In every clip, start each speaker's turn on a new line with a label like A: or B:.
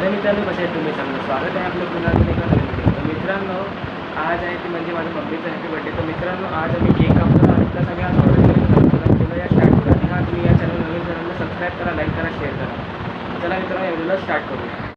A: Hello मित्रांनो कसे आहेत तुम्ही? चांगलं स्वागत आहे आपलं पुन्हा एका तर मित्रांनो आज आहे ती म्हणजे माझ्या मम्मीचा हॅपी बर्थडे तर मित्रांनो आज आम्ही केक कापला आणि त्या सगळ्या ऑर्डर या स्टार्ट करा आणि हा तुम्ही या चॅनल नवीन चॅनलला सबस्क्राईब करा लाईक करा शेअर करा. चला मित्रांनो एवढं स्टार्ट करूया.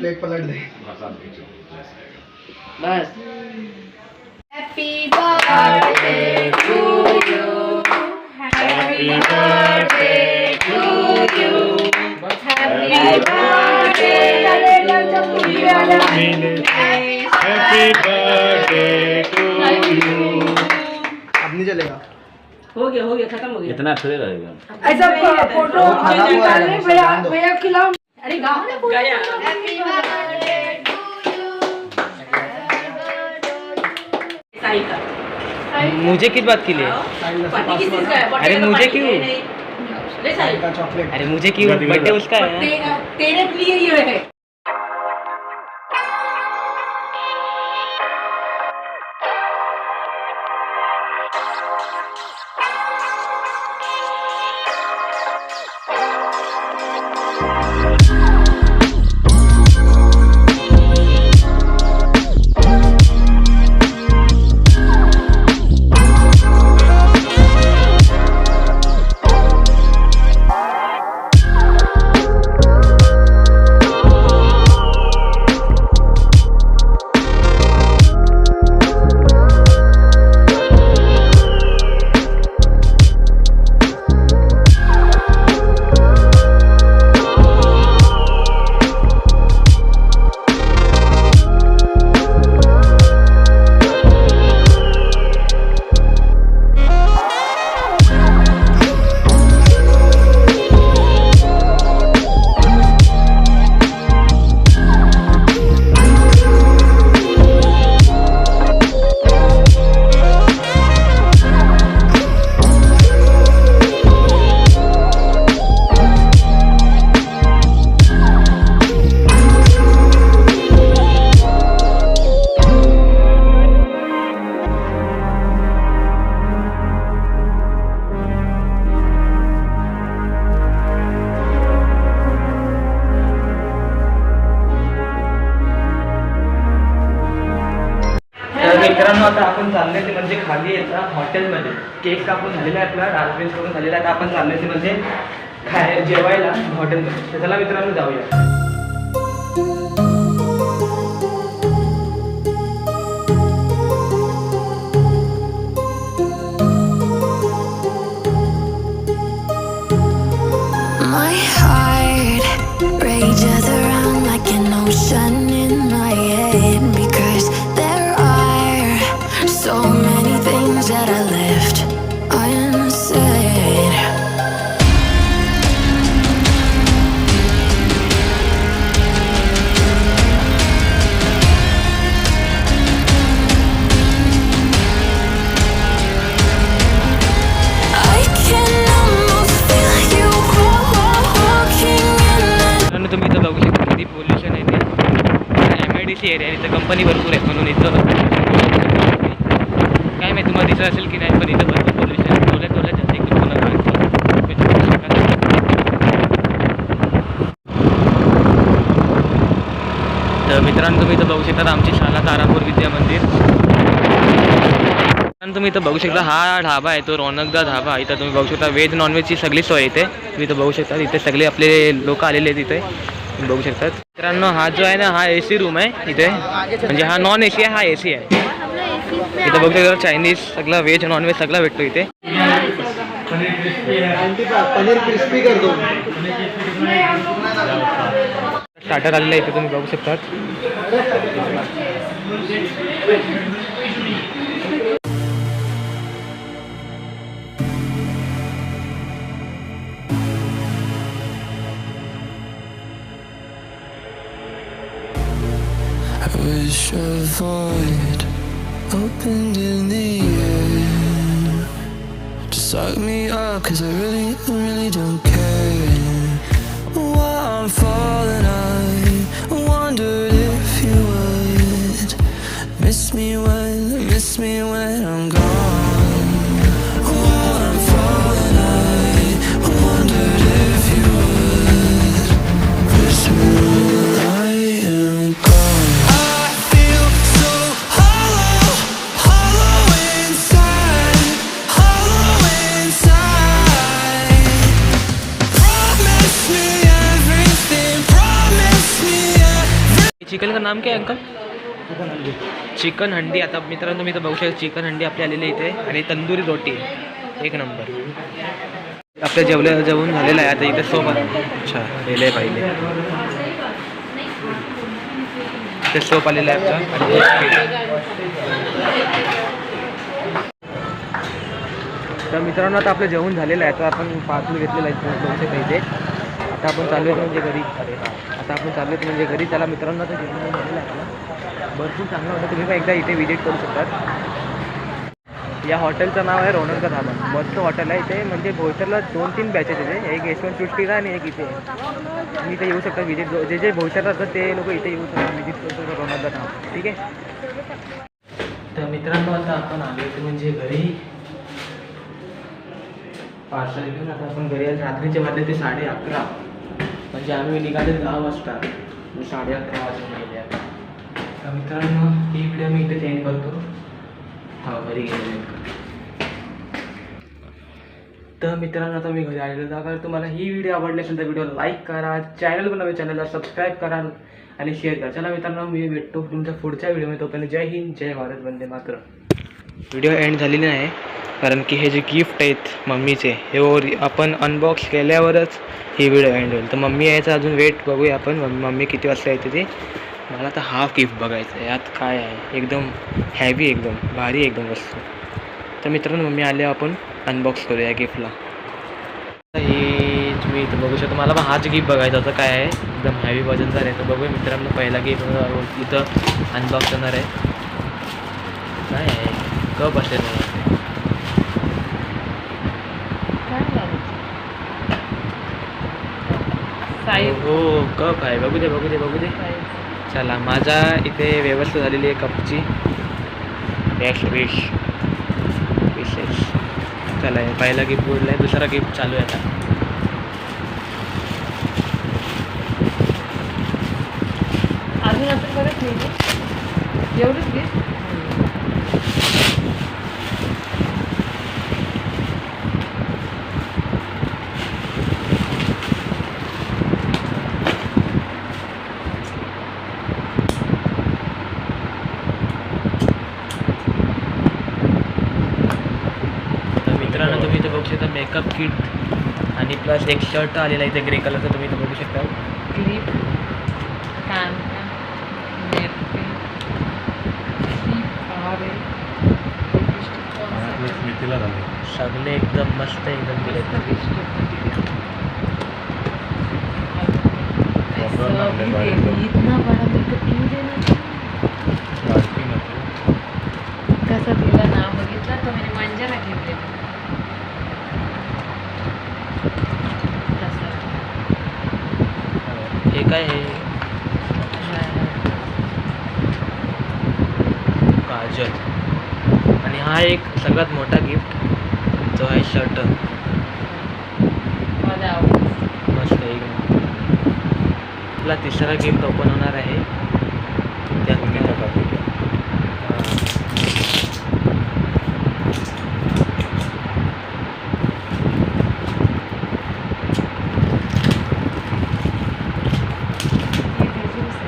B: प्लेट पलट दे।
A: बस।
C: Happy birthday to you happy birthday to you happy birthday
D: happy birthday to you
B: अब नहीं चलेगा
E: हो गया हो गया खत्म हो गया।
D: इतना थोड़ी रहेगा।
E: ऐसा फ़ोटो भैया भैया खिलाओ। अरे गाँव में
C: Happy birthday to you.
E: Sai का।
A: मुझे किस बात के लिए?
E: पार्टी किस चीज का है?
A: अरे
E: Birthday का
A: मुझे
E: पार्टी
A: क्यों?
E: है, नहीं। ले साई।
B: का चॉकलेट।
A: अरे मुझे क्यों?
D: दिखा, दिखा,
A: बर्थडे
D: दिखा।
A: उसका है। ना
E: ते- तेरे लिए ये है।
A: ते येतात हॉटेलमध्ये. केक कापून झालेला आहे आपला डान्स करून झालेला आहे. आता आपण चाललोय म्हणजे खाय जेवायला हॉटेलमध्ये. तर चला मित्रांनो जाऊया. मोठी एरिया आहे इथं कंपनी भरपूर आहे म्हणून इथं काय माहिती तुम्हाला दिसत असेल की नाही पण इथं भरपूर पोल्युशन टोल्या टोल्या जास्त तर मित्रांनो तुम्ही इथं बघू शकता आमची शाला तारापूर विद्या मंदिर. मित्रांनो तुम्ही इथं बघू शकता हा ढाबा आहे तो रौनकदा ढाबा इथं तुम्ही बघू शकता व्हेज नॉनव्हेजची सगळी सोय इथे. तुम्ही इथं बघू शकता इथे सगळे आपले लोक आलेले आहेत इथे. बघू शकतात. मित्रांनो हा जो आहे ना हा ए सी रूम आहे इथे. म्हणजे हा नॉन ए सी आहे हा ए सी आहे. इथे बघतो चायनीज सगळं व्हेज नॉनव्हेज सगळं भेटतो इथे. स्टार्टर आलेलं आहे इथे तुम्ही बघू शकतात.
F: I a void opened in the air to suck me up, cause I really, I really don't care.
A: Chicken का नाम काय अंकल चिकन हंडी. आता मित्रांनो मी तर बघू शकतो चिकन हंडी आपली आलेली इथे. आणि तंदुरी रोटी. एक नंबर. आपल्या जेवल्या जेवण झालेलं आहे आता इथे सोप अच्छा गेले पाहिले. इथे सोप आलेला आहे आपला. तर मित्रांनो आता आपलं जेवण झालेलं आहे. आता आपण पार्सल घेतलेलं आहे शकता इथे आता आपण चालू आहे म्हणजे घरी. अरे आता आपण चालू आहेत म्हणजे घरी. त्याला मित्रांनो तर जेवण झालेलं आहे भरपूर चांगलं होतं. तुम्ही पण एकदा इथे व्हिजिट करू शकतात. या हॉटेलचं नाव आहे रौनक धाबा मस्त हॉटेल आहे इथे. म्हणजे भोईसरला दोन तीन बॅचेस इथे एक यशवंत सृष्टीला आणि एक इथे. तुम्ही इथे येऊ शकता विजिट जे जे भोईसरला असतात ते लोक इथे येऊ शकतात. विजिट करू शकतात रौनक धाबा ठीक आहे? तर मित्रांनो आता आपण आलो होतो म्हणजे घरी. पार्सल घेऊन आता आपण घरी रात्रीचे वाजले ते साडे अकरा म्हणजे आम्ही निघाले दहा वाजता. साडे अकरा वाजून गेले आता तर मित्रांनो ही व्हिडिओ मी इथे एंड करतो. हा घरी गेले तर मित्रांनो आता मी घरी आलेलो. अगर तुम्हाला ही व्हिडिओ आवडली असेल तर व्हिडिओ लाईक करा. चॅनल बनवा चॅनलला सबस्क्राईब करा आणि शेअर करा. चला मित्रांनो मी भेटतो तुमच्या पुढच्या व्हिडिओमध्ये तोपर्यंत जय हिंद जय भारत वंदे मात्र व्हिडिओ एंड झालेली नाही. कारण की हे जे गिफ्ट आहेत मम्मीचे हे आपण अनबॉक्स केल्यावरच ही व्हिडिओ एंड होईल. तर मम्मी यायचं अजून वेट बघूया आपण. मम्मी मम्मी किती वाजता येते ती? मला आता हाफ गिफ्ट बघायचं आहे. यात काय आहे? एकदम हॅवी एकदम भारी एकदम वस्तू. तर मित्रांनो मम्मी आले आपण अनबॉक्स करूया गिफ्टला हे तुम्ही इथं बघू शकता. मला हाच गिफ्ट बघायचा होता. काय आहे? एकदम हॅवी झालं आहे. तर बघूया मित्रांनो पहिला गिफ्ट इथं अनबॉक्स करणार आहे. काय आहे? कप असेल मला वाटते. हो कप आहे बघू दे बघू दे बघू दे. चला माझा इथे व्यवस्था झालेली आहे कपची. बेस्ट विश विशेष चला हे पहिला गिफ्ट बोलला आहे दुसरा गिफ्ट चालू आहे आता.
E: अजून आपण करत नाही एवढंच घे
A: तर मित्रांनो तुम्ही इथे मेकअप किट आणि प्लस एक शर्ट आलेला आहे इथे ग्रे कलरचा तुम्ही इथे बघू शकता.
E: क्लिप
D: स्मितीला झाले.
A: सगळे एकदम मस्त एकदम दिले
E: इतना बड़ा मेकअप क्यों देना कसा दिला नाव
A: काय आहे काजल. आणि हा एक सगळ्यात मोठा गिफ्ट जो आहे शर्ट. मस्त एक आपला तिसरा गिफ्ट ओपन होणार आहे. त्यात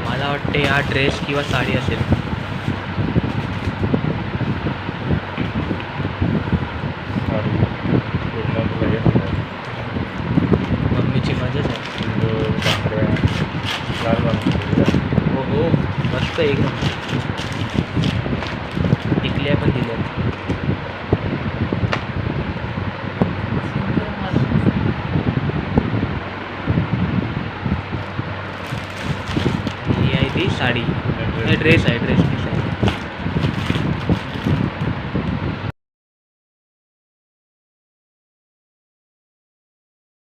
A: मला वाटते हा ड्रेस किंवा साडी असेल एक टिकल्या पण दिल्यात ही आहे ती साडी ड्रेस आहे ड्रेस.